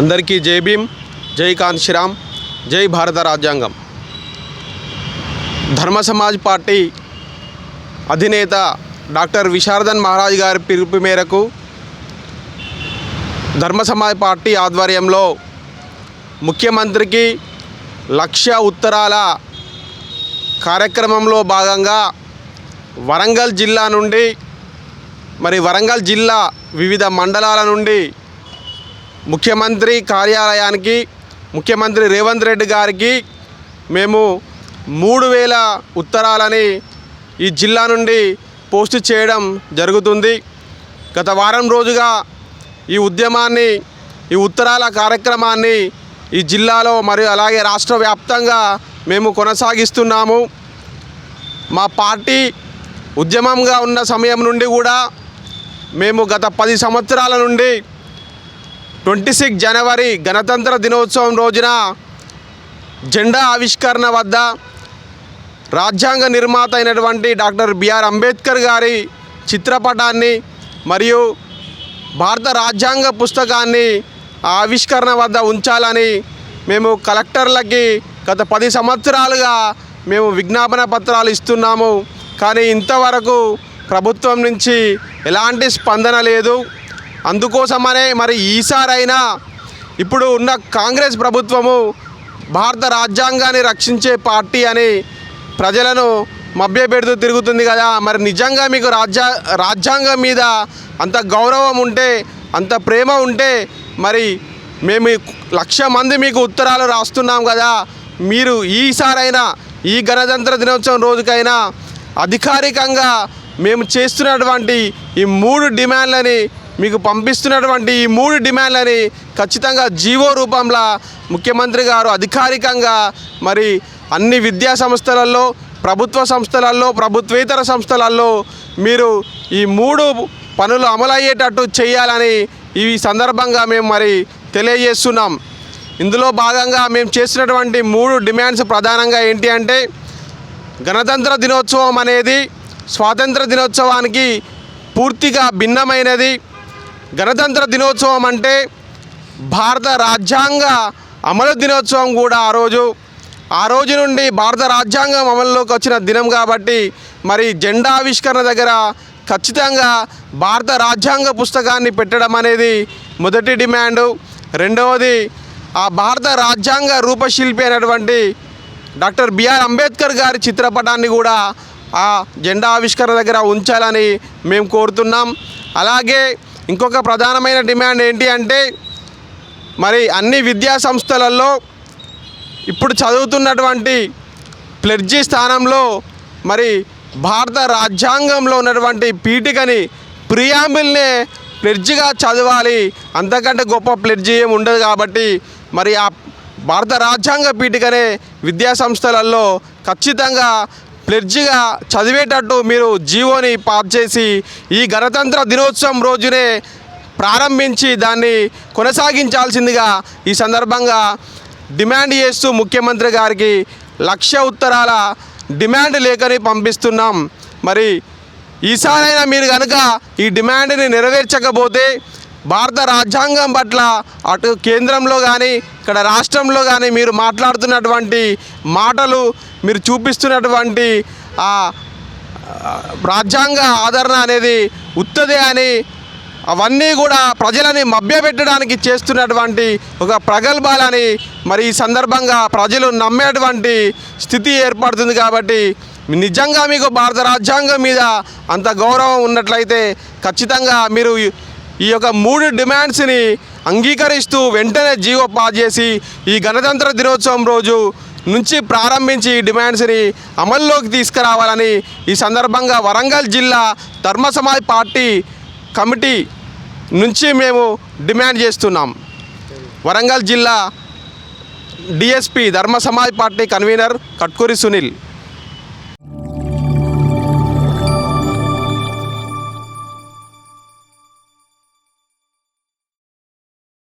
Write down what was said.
అందరికీ జై భీమ్ జై కాంశీరామ్ జై భారత రాజ్యాంగం. ధర్మ సమాజ్ పార్టీ అధినేత డాక్టర్ విశారదన్ మహారాజ్ గారి పిలుపు మేరకు ధర్మ సమాజ్ పార్టీ ఆధ్వర్యంలో ముఖ్యమంత్రికి లక్ష ఉత్తరాల కార్యక్రమంలో భాగంగా వరంగల్ జిల్లా నుండి మరి వరంగల్ జిల్లా వివిధ మండలాల నుండి ముఖ్యమంత్రి కార్యాలయానికి ముఖ్యమంత్రి రేవంత్ రెడ్డి గారికి మేము మూడు వేల ఉత్తరాలని ఈ జిల్లా నుండి పోస్ట్ చేయడం జరుగుతుంది. గత వారం రోజుగా ఈ ఉద్యమాన్ని ఈ ఉత్తరాల కార్యక్రమాన్ని ఈ జిల్లాలో మరియు అలాగే రాష్ట్ర వ్యాప్తంగా మేము కొనసాగిస్తున్నాము. మా పార్టీ ఉద్యమంగా ఉన్న సమయం నుండి కూడా మేము గత పది సంవత్సరాల నుండి ట్వంటీ సిక్స్ జనవరి గణతంత్ర దినోత్సవం రోజున జెండా ఆవిష్కరణ వద్ద రాజ్యాంగ నిర్మాత అయినటువంటి డాక్టర్ బిఆర్ అంబేద్కర్ గారి చిత్రపటాన్ని మరియు భారత రాజ్యాంగ పుస్తకాన్ని ఆవిష్కరణ వద్ద ఉంచాలని మేము కలెక్టర్లకి గత పది సంవత్సరాలుగా మేము విజ్ఞాపన పత్రాలు ఇస్తున్నాము. కానీ ఇంతవరకు ప్రభుత్వం నుంచి ఎలాంటి స్పందన లేదు. అందుకోసమనే మరి ఈసారైనా ఇప్పుడు ఉన్న కాంగ్రెస్ ప్రభుత్వము భారత రాజ్యాంగాన్ని రక్షించే పార్టీ అని ప్రజలను మభ్యపెడుతూ తిరుగుతుంది కదా. మరి నిజంగా మీకు రాజ్యా రాజ్యాంగం మీద అంత గౌరవం ఉంటే అంత ప్రేమ ఉంటే మరి మేము లక్ష మంది మీకు ఉత్తరాలు రాస్తున్నాం కదా. మీరు ఈసారైనా ఈ గణతంత్ర దినోత్సవం రోజుకైనా అధికారికంగా మేము చేస్తున్నటువంటి ఈ మూడు డిమాండ్లని మీకు పంపిస్తున్నటువంటి ఈ మూడు డిమాండ్లని ఖచ్చితంగా జీవో రూపంలో ముఖ్యమంత్రి గారు అధికారికంగా మరి అన్ని విద్యా సంస్థలలో ప్రభుత్వ సంస్థలలో ప్రభుత్వేతర సంస్థలలో మీరు ఈ మూడు పనులు అమలయ్యేటట్టు చేయాలని ఈ సందర్భంగా మేము మరి తెలియజేస్తున్నాం. ఇందులో భాగంగా మేము చేసినటువంటి మూడు డిమాండ్స్ ప్రధానంగా ఏంటి అంటే గణతంత్ర దినోత్సవం అనేది స్వాతంత్ర దినోత్సవానికి పూర్తిగా భిన్నమైనది. గణతంత్ర దినోత్సవం అంటే భారత రాజ్యాంగ అమలు దినోత్సవం కూడా ఆ రోజు. ఆ రోజు నుండి భారత రాజ్యాంగం అమల్లోకి వచ్చిన దినం కాబట్టి మరి జెండా ఆవిష్కరణ దగ్గర ఖచ్చితంగా భారత రాజ్యాంగ పుస్తకాన్ని పెట్టడం అనేది మొదటి డిమాండు. రెండవది ఆ భారత రాజ్యాంగ రూపశిల్పి అయినటువంటి డాక్టర్ బిఆర్ అంబేద్కర్ గారి చిత్రపటాన్ని కూడా ఆ జెండా ఆవిష్కరణ దగ్గర ఉంచాలని మేము కోరుతున్నాం. అలాగే ఇంకొక ప్రధానమైన డిమాండ్ ఏంటి అంటే మరి అన్ని విద్యా సంస్థలలో ఇప్పుడు చదువుతున్నటువంటి ప్లెడ్జి స్థానంలో మరి భారత రాజ్యాంగంలో ఉన్నటువంటి పీఠికని ప్రియాంబిల్నే ప్లెడ్జిగా చదవాలి. అంతకంటే గొప్ప ప్లెడ్జి ఏమి ఉండదు కాబట్టి మరి ఆ భారత రాజ్యాంగ పీఠికనే విద్యా సంస్థలలో ఖచ్చితంగా ప్లెడ్జిగా చదివేటట్టు మీరు జీవోని పాస్ చేసి ఈ గణతంత్ర దినోత్సవం రోజునే ప్రారంభించి దాన్ని కొనసాగించాల్సిందిగా ఈ సందర్భంగా డిమాండ్ చేస్తూ ముఖ్యమంత్రి గారికి లక్ష ఉత్తరాల డిమాండ్ లేఖని పంపిస్తున్నాం. మరి ఈసారైనా మీరు కనుక ఈ డిమాండ్ని నెరవేర్చకపోతే భారత రాజ్యాంగం పట్ల అటు కేంద్రంలో కానీ ఇక్కడ రాష్ట్రంలో కానీ మీరు మాట్లాడుతున్నటువంటి మాటలు మీరు చూపిస్తున్నటువంటి ఆ రాజ్యాంగ ఆదరణ అనేది ఉత్తదే అని అవన్నీ కూడా ప్రజలని మభ్యపెట్టడానికి చేస్తున్నటువంటి ఒక ప్రగల్భాలని మరి ఈ సందర్భంగా ప్రజలు నమ్మేటువంటి స్థితి ఏర్పడుతుంది కాబట్టి నిజంగా మీకు భారత రాజ్యాంగం మీద అంత గౌరవం ఉన్నట్లయితే ఖచ్చితంగా మీరు ఈ యొక్క మూడు డిమాండ్స్ని అంగీకరిస్తూ వెంటనే జీవో పాస్ చేసి ఈ గణతంత్ర దినోత్సవం రోజు నుంచి ప్రారంభించి డిమాండ్స్ని అమల్లోకి తీసుకురావాలని ఈ సందర్భంగా వరంగల్ జిల్లా ధర్మ సమాజ్ పార్టీ కమిటీ నుంచి మేము డిమాండ్ చేస్తున్నాం. వరంగల్ జిల్లా DSP Dharma Samaj party convener Katkuri Sunil.